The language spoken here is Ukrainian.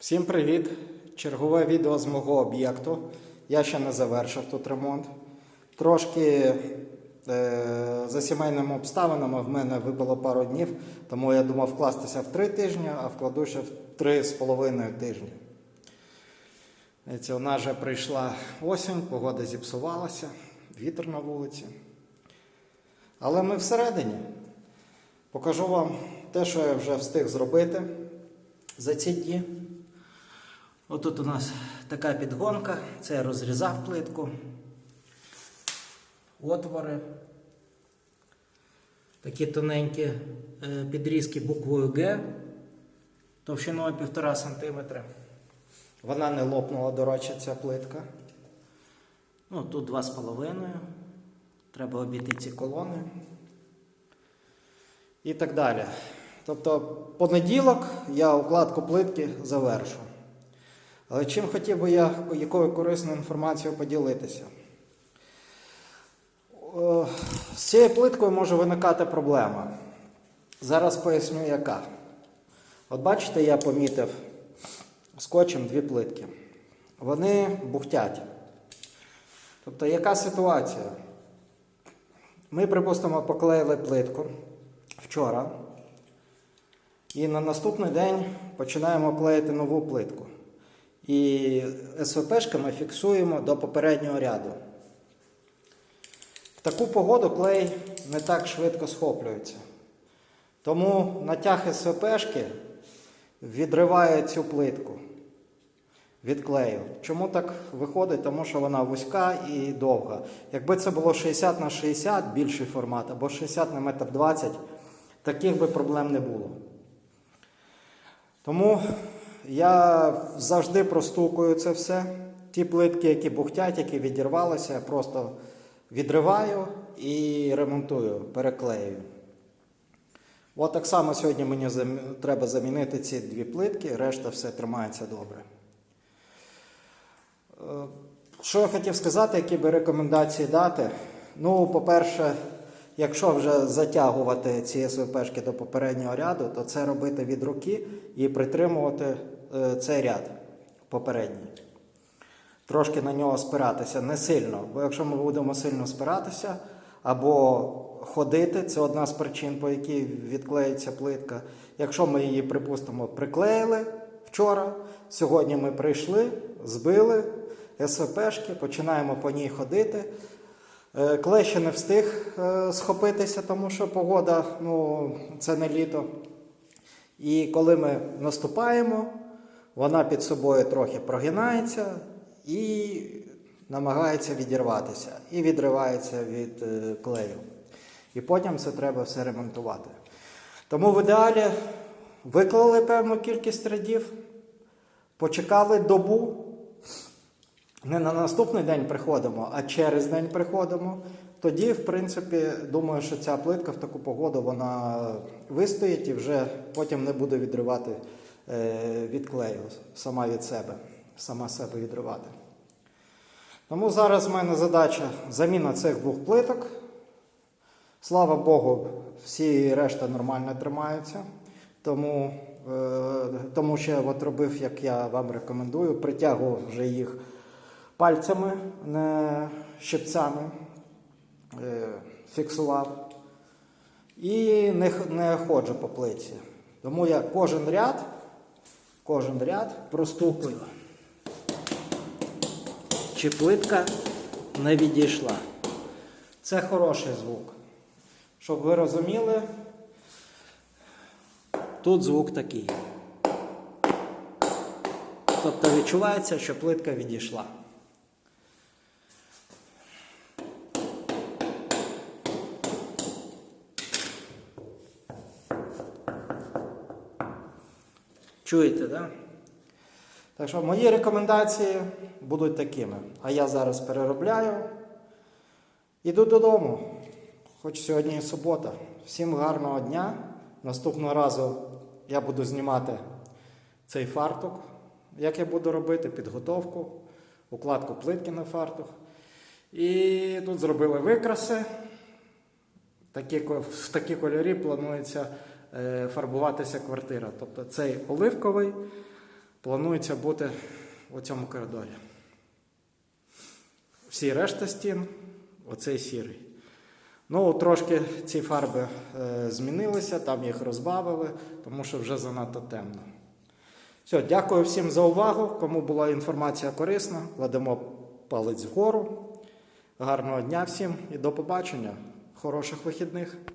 Всім привіт! Чергове відео з мого об'єкту. Я ще не завершив тут ремонт. Трошки е, за сімейними обставинами в мене вибило пару днів, тому я думав вкластися в три тижні, а вкладу ще в три з половиною тижні. Це у нас вже прийшла осінь, погода зіпсувалася, вітер на вулиці. Але ми всередині. Покажу вам те, що я вже встиг зробити за ці дні. Отут у нас така підгонка, це я розрізав плитку, отвори, такі тоненькі е, підрізки буквою Г товщиною 1,5 см. Вона не лопнула, до речі, ця плитка. Ну, тут 2,5. Треба обійти ці колони. І так далі. Тобто, понеділок я укладку плитки завершу. Але чим хотів би я якою корисною інформацією поділитися? З цією плиткою може виникати проблема. Зараз поясню, яка. От бачите, я помітив скотчем дві плитки. Вони бухтять. Тобто, яка ситуація? Ми, припустимо, поклеїли плитку вчора. І на наступний день починаємо клеїти нову плитку. І СВПшками фіксуємо до попереднього ряду. В таку погоду клей не так швидко схоплюється. Тому натяг СВПшки відриває цю плитку від клею. Чому так виходить? Тому що вона вузька і довга. Якби це було 60 на 60 більший формат, або 60 на 1,20 м, таких би проблем не було. Тому я завжди простукую це все. Ті плитки, які бухтять, які відірвалися, я просто відриваю і ремонтую, переклею. От так само сьогодні мені треба замінити ці дві плитки, решта все тримається добре. Е, Що я хотів сказати, які би рекомендації дати? Ну, по-перше, якщо вже затягувати ці СВПшки до попереднього ряду, то це робити від руки і притримувати цей ряд попередній. Трошки на нього спиратися, не сильно. Бо якщо ми будемо сильно спиратися або ходити, це одна з причин, по якій відклеїться плитка. Якщо ми її, припустимо, приклеїли вчора, сьогодні ми прийшли, збили СВПшки, починаємо по ній ходити. Е, Клей не встиг е, схопитися, тому що погода ну, це не літо. І коли ми наступаємо, вона під собою трохи прогинається і намагається відірватися, і відривається від е, клею. І потім це треба все ремонтувати. Тому в ідеалі виклали певну кількість рядів, почекали добу. Не на наступний день приходимо, а через день приходимо. Тоді, в принципі, думаю, що ця плитка в таку погоду вона вистоїть і вже потім не буде відривати від клею сама від себе, сама себе відривати. Тому зараз в мене задача заміна цих двох плиток. Слава Богу, всі решта нормально тримаються. Тому, е, тому що от робив, як я вам рекомендую, притягував вже їх пальцями, не щипцями, е, фіксував. І не, не ходжу по плиці. Тому я кожен ряд, кожен ряд простукую. Чи плитка не відійшла. Це хороший звук. Щоб ви розуміли, тут звук такий. Тобто відчувається, що плитка відійшла. Чуєте? Да? Так що мої рекомендації будуть такими. А я зараз переробляю. Іду додому. Хоч сьогодні і субота. Всім гарного дня. Наступного разу я буду знімати цей фартук. Як я буду робити підготовку, укладку плитки на фартух. І тут зробили викраси. Такі, в такі кольорі планується фарбуватися квартира. Тобто цей оливковий, планується бути у цьому коридорі. Всі решта стін, оцей сірий. Ну, трошки ці фарби е, змінилися, там їх розбавили, тому що вже занадто темно. Все, дякую всім за увагу. Кому була інформація корисна, кладемо палець вгору. Гарного дня всім і до побачення. Хороших вихідних.